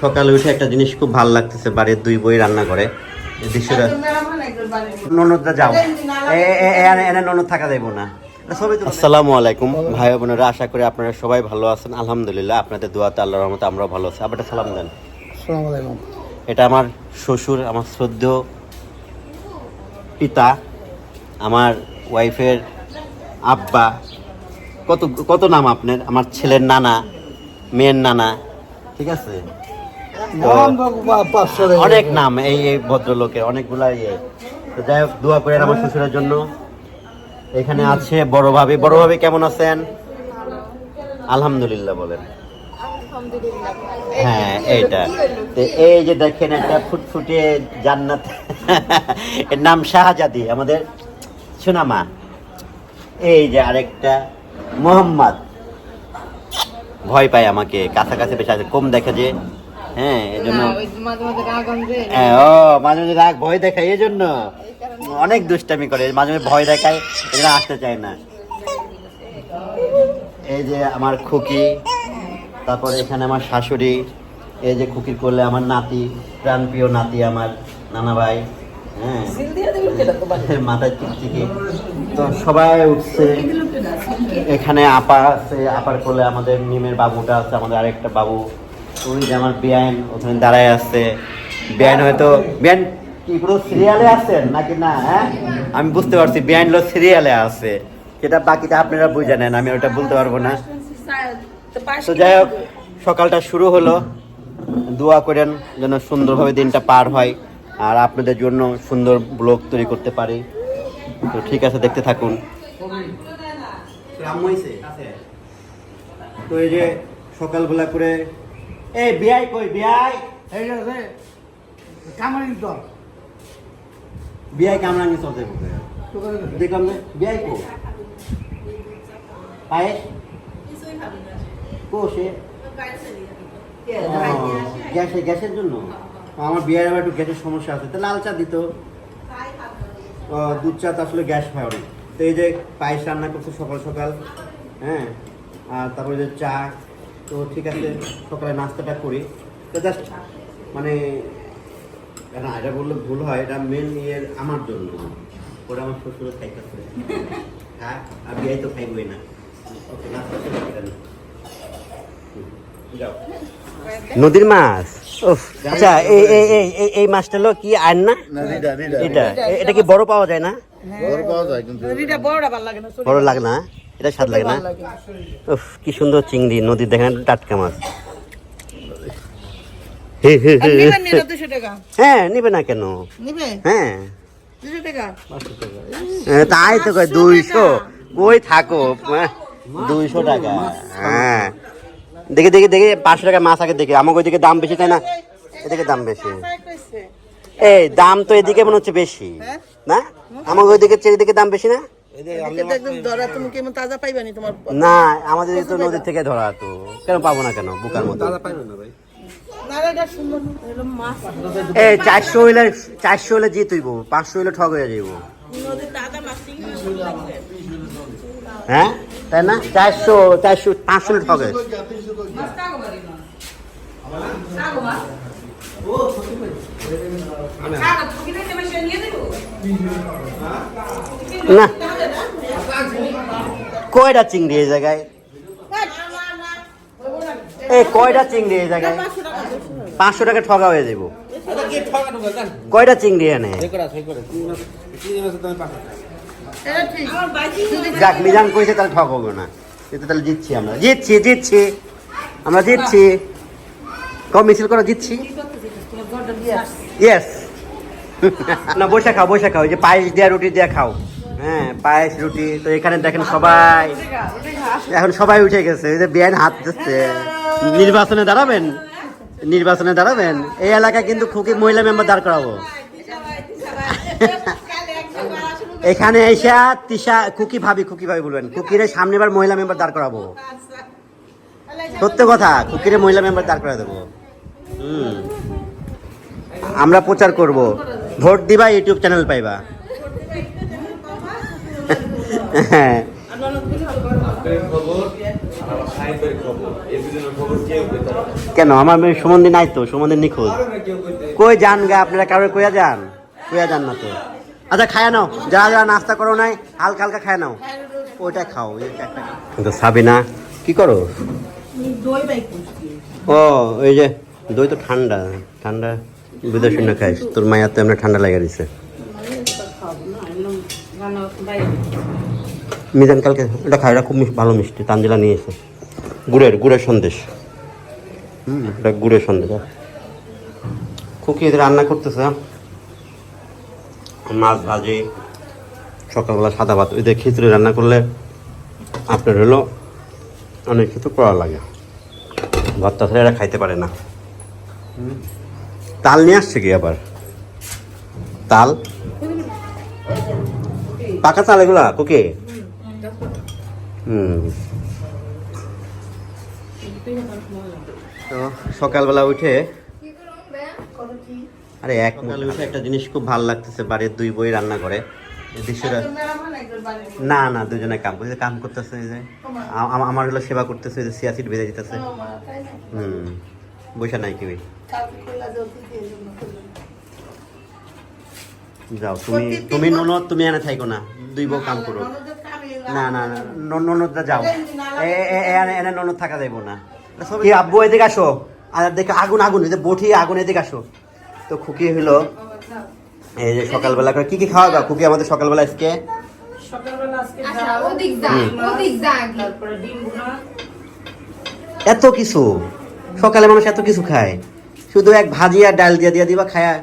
সকালে উঠে একটা জিনিস খুব ভালো লাগতেছে বাড়ির দুই বই রান্না করে। দৃশ্যটা ননদরা যাও। এ- এ- এ- এনে- ননদ থাকা যাইব না। আসসালামু আলাইকুম ভাই বোনেরা আশা করি আপনারা সবাই ভালো আছেন। আলহামদুলিল্লাহ আপনাদের দোয়াতে আল্লাহর রহমতে আমরাও ভালো আছি। একটা সালাম দেন। এটা আমার শ্বশুর আমার শ্রদ্ধ পিতা আমার ওয়াইফের আব্বা। কত কত নাম আপনার? আমার ছেলের নানা মেয়ের নানা। ঠিক আছে? অনেক নাম এই এই ভদ্রলোকের অনেকগুলা ইয়ে। তো যাই হোক দোয়া করেন আমার শ্বশুরের জন্য। এখানে আছে বড় ভাবি। বড় ভাবি কেমন আছেন? আলহামদুলিল্লাহ বলেন। হ্যাঁ এইটা। তো এই যে দেখেন একটা ফুটফুটে জান্নাত। এর নাম শাহজাদি আমাদের সুনামা। এই যে আরেকটা মোহাম্মদ। ভয় পায় আমাকে কাছাকাছি বেশি আছে। কম দেখে যে হ্যাঁ এই জন্য হ্যাঁ, ও মাঝে মাঝে রাগ ভয় দেখায় এই জন্য। অনেক দুষ্টামি করে মাঝে মাঝে ভয় দেখায় এগুলো আসতে চায় না। এই যে আমার খুকি তারপরে এখানে আমার শাশুড়ি এই যে খুকির করলে আমার নাতি প্রাণপ্রিয় নাতি আমার নানা ভাই হ্যাঁ। মাথায় টিকটিকি। তো সবাই উঠছে। এখানে আপা আছে আপার কোলে আমাদের নিমের বাবুটা আছে আমাদের আরেকটা বাবু। আমার বিয়ান ওখানে দাঁড়ায় আছে। বিয়ান হয়তো বিয়ান কি পুরো সিরিয়ালে আছেন নাকি না হ্যাঁ? আমি বুঝতে পারছি বিয়ান হলো সিরিয়ালে আছে। সেটা বাকিটা আপনারা বুঝে নেন, আমি ওটা বলতে পারব না। তো যাই হোক, সকালটা শুরু হলো। দোয়া করেন যেন সুন্দরভাবে দিনটা পার হয় আর আপনাদের জন্য সুন্দর ব্লগ তৈরি করতে পারি। তো ঠিক আছে, দেখতে থাকুন। তো এই যে সকালবেলা করে এই বিয়াই কই বিয়াই এই যে রে, কামারির দল। বিয়াই কামরাঙ্গি চলতে দেখলাম যে বিয়াই কো পায়ে? কো সে? গ্যাসে গ্যাসের জন্য? আমার বিয়ের আবার একটু গ্যাসের সমস্যা আছে। তো লাল চা দিত। দুধ চা তো আসলে গ্যাস হয় অনেক। তো এই যে পায়েস রান্না করছে সকাল সকাল হ্যাঁ? আর তারপরে যে চা তো ঠিক আছে সকালে নাস্তাটা করি। তো জাস্ট মানে না এটা বললে ভুল হয় এটা মেন ইয়ে আমার জন্য। ওটা আমার শ্বশুরের খাইতেছে। হ্যাঁ আর বিয়ে তো খাইবই না। ওকে নাস্তা যাও। নদীর মাছ? উফ, আচ্ছা এই এই এই এই- এই মাছটা হলো কি আইন না। এটা। এটা কি বড় পাওয়া যায় না? বড় পাওয়া যায় কিন্তু রিটা বড়টা ভালো লাগে না, বড় লাগে না? এটা স্বাদ লাগে না? উফ কি সুন্দর চিংড়ি নদীর দেখেন টাটকা মাছ। হে, হে, আর হে, নিবেন নি হে। না 200 টাকা? হ্যাঁ নিবে না কেন? নিবে? হ্যাঁ। 200 তাই তো দুইশো? কই থাকো দুইশো টাকা। হ্যাঁ। দেখে দেখে দেখে পাঁচশো টাকা মাছ আগে দেখে। আমাকে ওইদিকে দাম বেশি তাই না? এদিকে দাম বেশি। এই দাম তো এদিকে মনে হচ্ছে বেশি। হ্যাঁ? না? আমাকে ওইদিকে এদিকে দাম বেশি না? এদিকে একদম ধরা, তুমি কি এমন তাজা পাইবা নি তোমার? না আমাদের তো নদী থেকে ধরা তো। কেন পাবো না কেন? বুকার মতো। না, না, এটা সুন্দর, এটা মাছ। এই চারশো হইলে চারশো হইলে জিত হইব পাঁচশো হইলে ঠগ হয়ে যাইব। নদীর। হ্যাঁ? তাই না? চারশো চারশো পাঁচশো হইলে ঠগ হয়? না। কয়টা চিংড়ি এই জায়গায়? এই কয়টা চিংড়ি এই জায়গায়? পাঁচশো টাকা ঠগা হয়ে যাব কয়টা চিংড়ি এনে। যাক, মিজান কইছে তাহলে ঠক হবে না। কিন্তু তাহলে জিতছি আমরা। জিতছি জিতছি। আমরা জিতছি। কম মিছিল করে জিতছি? ইয়েস না, বসে খাও বসে খাও। যে পায়েস দেওয়া রুটি দেওয়া খাও। হ্যাঁ পায়েস রুটি তো এখানে দেখেন সবাই। এখন সবাই উঠে গেছে এই যে বিয়ান হাত দিচ্ছে। নির্বাচনে দাঁড়াবেন? নির্বাচনে দাঁড়াবেন? এই এলাকায় কিন্তু খুকি মহিলা মেম্বার দাঁড় করাবো। এখানে এসা তিশা খুকি ভাবি খুকি ভাবি বলবেন খুকিরে সামনেবার মহিলা মেম্বার দাঁড় করাবো। সত্য কথা খুকিরে মহিলা মেম্বার দাঁড় করা দেবো। হুম। আমরা প্রচার করব। ভোট দিবা ইউটিউব চ্যানেল পাইবা। হ্যাঁ। কেন? আমার মেয়ে সুমন্দি নাই তো সুমন্দি নিখোঁজ। কই যান গা আপনারা কারোর কইয়া যান? কইয়া যান না তো। আচ্ছা খায়া নাও। যারা যারা নাস্তা করো নাই হালকা হালকা খায় নাও। ওইটা খাও। কিন্তু সাবিনা কি করো? ও ওই যে দই তো ঠান্ডা ঠান্ডা বিদেশ শূন্য খাইস? তোর মায়ের তো এমনি ঠান্ডা লাগা দিছে। মিজান কালকে এটা খাই এটা খুব ভালো মিষ্টি তানজিলা নিয়ে এসে। গুড়ের গুড়ের সন্দেশ। হুম। এটা গুড়ের সন্দেশ খুকি এদের রান্না করতেছে। মাছ ভাজি সকালবেলা সাদা ভাত। ওই খিচুড়ি রান্না করলে আপনার হলো অনেক কিছু করা লাগে। ভর্তা ছাড়া এরা খাইতে পারে না। তাল নিয়ে আসছে কি আবার? তাল? পাকা তাল এগুলা কোকে তো সকালবেলা উঠে আরে এক উঠে একটা জিনিস খুব ভালো লাগতেছে, বাড়ির দুই বই রান্না করে। না না, দুজনে কাম করতেছে কাম করতেছে যে আমার হলো সেবা করতেছে যে সিয়াসিট ভেজে দিতেছে। হুম বৈশা নাই কেউই। যাও, তুমি তুমি ননদ, তুমি এনে থাইকো না, দুই বউ কাম করো। না না না ন- ননদরা যাও। এ এ- এ- এনে ননদ থাকা যাইব না। কি আব্বু এদিকে আসো। আর দেখো আগুন আগুন এই যে বটি আগুন এদিকে আসো। তো খুকি হইল এই যে সকালবেলা করে কি কি খাওয়া দাও? খুকি আমাদের সকালবেলা আজকে? আচ্ছা। এত কিছু? সকালে মানুষ এত কিছু খায়? শুধু এক ভাজি আর ডাল দিয়ে দিয়ে দিবা খায়া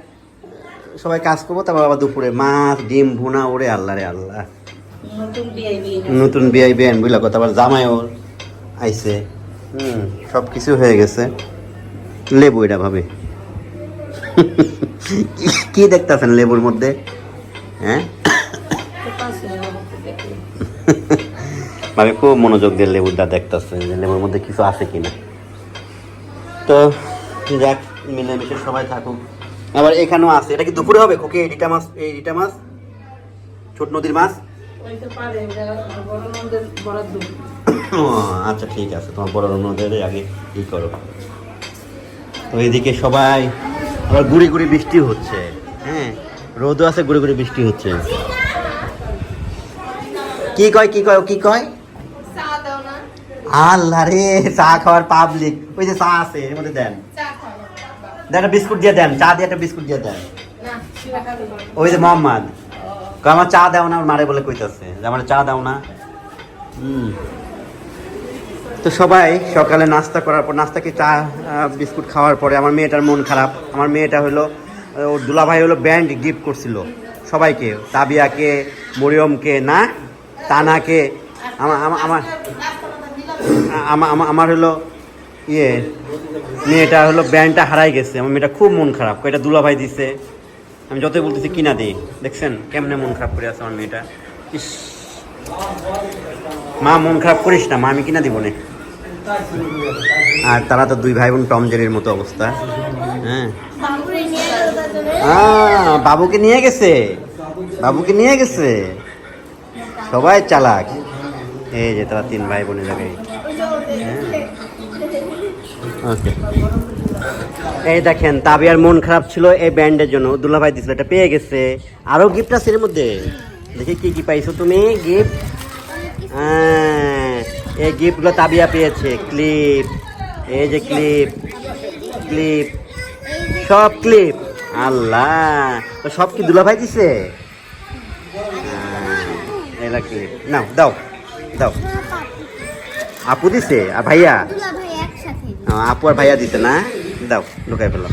সবাই কাজ করব তারপর আবার দুপুরে মাছ ডিম ভুনা ওরে আল্লাহ রে আল্লাহ। নতুন বিআই বেন বুঝলা কথা আবার জামাইও আইছে। হুম সব কিছু হয়ে গেছে। লেবু এটা ভাবে। কি- দেখতেছেন লেবুর মধ্যে? হ্যাঁ? ভাবে খুব মনোযোগ দিয়ে লেবুটা দেখতেছে যে লেবুর মধ্যে কিছু আছে কিনা। তো যাক মিলেমিশে সবাই থাকুক। আবার এখানেও আছে। এটা কি দুপুরে হবে? খোকে এই রিটা মাছ এই রিটা মাছ? ছোট নদীর মাছ? আচ্ছা ঠিক আছে তোমার বড় নদীর আগে ই করো। তো এদিকে সবাই আবার গুড়ি গুড়ি বৃষ্টি হচ্ছে হ্যাঁ? রোদও আছে গুড়ি গুড়ি বৃষ্টি হচ্ছে। কি কয় কি কয় কি কয়? চা আল্লাহ রে চা খাওয়ার পাবলিক ওই যে চা আছে এর মধ্যে দেন। চা একটা বিস্কুট দিয়ে দেন চা দিয়ে একটা বিস্কুট দিয়ে দেন। না শিরা খাবে ওই যে মোহাম্মদ। আমার চা দাও না, আমার মারে বলে কইতাছে। যে আমার চা দাও না। হুম। তো সবাই সকালে নাস্তা করার পর, নাস্তা কি চা বিস্কুট খাওয়ার পরে? আমার মেয়েটার মন খারাপ। আমার মেয়েটা হলো ওর দুলাভাই হলো ব্যান্ড গিফট করছিল সবাইকে। তাবিয়াকে, মরিয়মকে, না? তানাকে। আমার আমার আমার আমা- আমা- আমার হলো ইয়ে মেয়েটা হলো ব্যান্ডটা হারাই গেছে। আমার মেয়েটা খুব মন খারাপ। এটা দুলাভাই দিছে? আমি যতই বলতেছি কিনা দিই দেখছেন? কেমনে মন খারাপ করে আছে আমার মেয়েটা? ইস। মা, মন খারাপ করিস না, মা, আমি কিনা দিব না? আর তারা তো দুই ভাই বোন টম জেরির মতো অবস্থা। হ্যাঁ। বাবুকে নিয়ে গেছে। বাবুকে নিয়ে গেছে। সবাই চালাক। এই যে তারা তিন ভাই বোনের জায়গায়। ওকে। এই দেখেন তাবিয়ার মন খারাপ ছিল এই ব্যান্ডের জন্য। দুলাভাই দিছিল এটা পেয়ে গেছে। আরও গিফট আছে এর মধ্যে। দেখি কি কি পাইছো তুমি গিফট এই গিফটগুলো তাবিয়া পেয়েছে ক্লিপ এই যে ক্লিপ ক্লিপ সব ক্লিপ আল্লাহ তো সব কি দুলাভাই দিছে? আহ, এলা ক্লিপ নাও দাও দাও। আপু দিছে? আর ভাইয়া? আপু আর ভাইয়া দিতে না? দাও ঢুকাই ফেলো।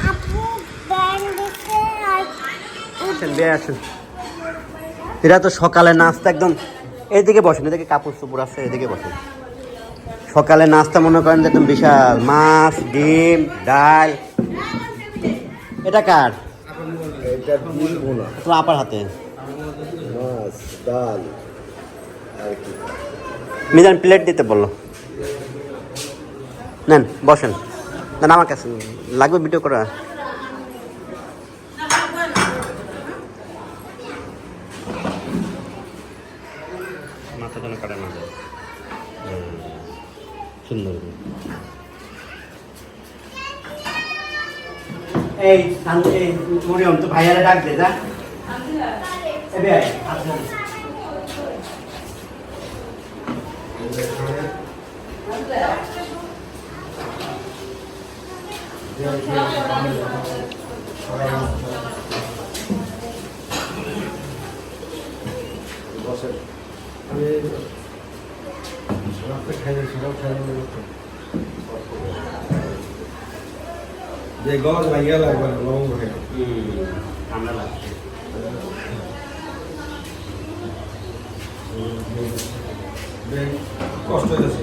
আসেন এরা তো সকালে নাস্তা একদম এইদিকে বসেন এদিকে কাপড় চোপড় আছে এদিকে বসেন। সকালে নাস্তা মনে করেন যে একদম বিশাল মাছ ডিম ডাল। এটা কার? তোমার আপার হাতে। মাছ ডাল। আর কি মিজান প্লেট দিতে বলল নেন বসেন। নেন আমার কাছে লাগবে ভিডিও করা। মাথা যেন কাটা না যায়। সুন্দর। এই মরিয়ম তো ভাইয়ারে ডাক দে যা বে আয়, হাত ধর। বসেন আমি রাত্রে খাইনি সকাল খাইনি যে গজ ভাইয়া লাগবে না লবঙ্গ খাই হুম, ঠান্ডা লাগছে কষ্ট হয়েছে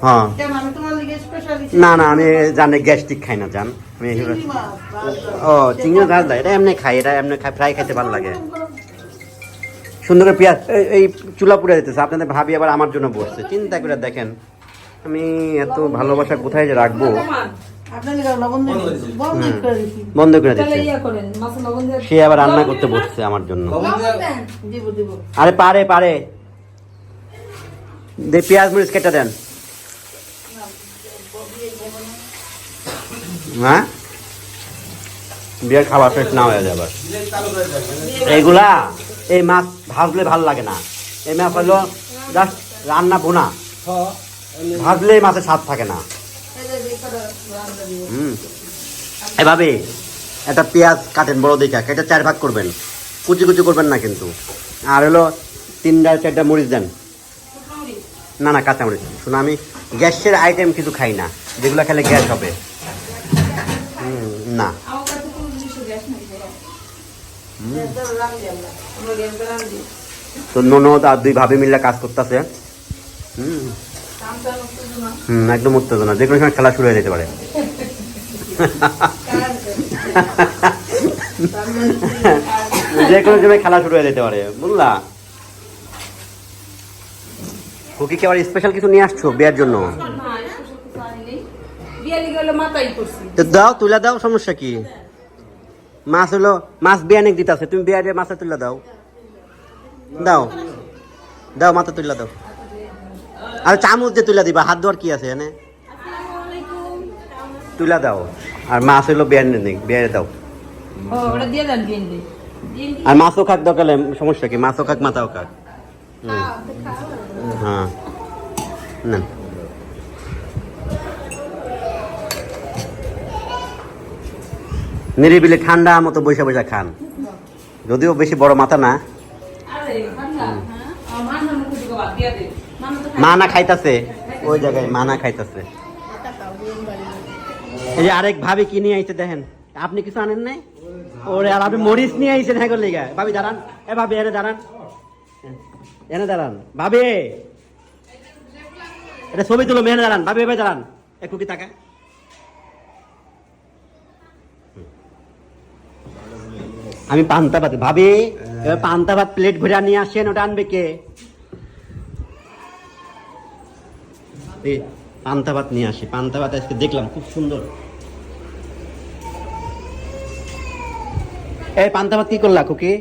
হ্যাঁ। কেন? আমি তোমার লিগে স্পেশালি না না আমি জানি গ্যাস্ট্রিক খাই না জান। আমি মাছ ও চিংড়ি ঝাল দেয় এটা এমনি খাই এটা এমনি খাই ফ্রাই খেতে ভালো লাগে। সুন্দর করে পেঁয়াজ এই- চুলা পুড়ে দিতেছে আপনাদের ভাবি আবার আমার জন্য বসছে। চিন্তা করে দেখেন আমি এত ভালোবাসা কোথায় যে রাখব? দিছি। বন্ধ হুম। করে বন্ধ করে দিচ্ছে। ইয়া করেন মাছ লবণ দিয়ে সে আবার রান্না করতে বসছে আমার জন্য। দিব দিব। আরে পারে পারে। দে পেঁয়াজ মরিচ কেটে দেন। হ্যাঁ? বিয়ের খাবার শেষ না হয়ে যাবে। এইগুলা, এই মাছ ভাজলে ভালো লাগে না। এই মাছ হলো জাস্ট রান্না ভুনা। ভাজলে এই মাছের স্বাদ থাকে না। হুম। এভাবে একটা পেঁয়াজ কাটেন বড় দেখা, কেটে চার ভাগ করবেন। কুচি কুচি করবেন না কিন্তু। আর হলো তিনটা চারটা মরিচ দেন। না না কাঁচা মরিচ শোনো আমি গ্যাসের আইটেম কিছু খাই না। যেগুলো খেলে গ্যাস হবে হুম, না আমার কাছে কোনো জিনিসের গ্যাস নাই বড়। আমরা গ্যাসটা রান্ধি। তো ননদ আর দুই ভাবি মিলে কাজ করতেছে। হুম। না। একদম উত্তেজনা। যে কোনো সময় খেলা শুরু হয়ে যেতে পারে। যে কোনো সময় খেলা শুরু হয়ে যেতে পারে। বুঝলা? কুকি কি আবার স্পেশাল কিছু নিয়ে আসছো বিয়ের জন্য? দাও তুলে দাও সমস্যা কি? মাছ হলো মাছ বিয়ানিক দিতেছে? তুমি বিয়ারে মাছে তুলে দাও। দাও। দাও মাথা তুলে দাও। আর চামচ দিয়ে তুলে দিবা হাত ধোয়ার কি আছে এনে তুলে দাও। আর মাছ হলো বিয়ানি নেই বিয়ারে দাও। আর মাছও খাক দরকার সমস্যা কি? মাছও খাক মাথাও খাক। হ্যাঁ। না। নিরিবিলি ঠান্ডা মতো বসে বসে খান। যদিও বেশি বড় মাথা না। হ্যাঁ? আমার মাথার মুখে ঢুকে বাদ দিয়া দে। মামা তো মা না খাইতাছে? ওই জায়গায় মা না খাইতাছে। এই যে আরেক ভাবি কি নিয়ে আইছে দেখেন? আপনি কিছু আনেন নাই? ওরে আর আপনি মরিচ নিয়ে আইছেন হ্যাঁ করলে ভাবি দাঁড়ান। এ ভাবি এনে দাঁড়ান। এনে দাঁড়ান। ভাবি! এটা ছবি তুলো মেনে দাঁড়ান। ভাবি এবার দাঁড়ান। এক কুকি টাকা আমি পান্তা ভাত ভাবি পান্তা ভাত প্লেট ভরে নিয়ে আসেন, ওটা আনবে কে? পান্তা ভাত নিয়ে আসি। পান্তা ভাত আজকে দেখলাম, খুব সুন্দর। এই, পান্তা ভাত কি করলা, খুকি?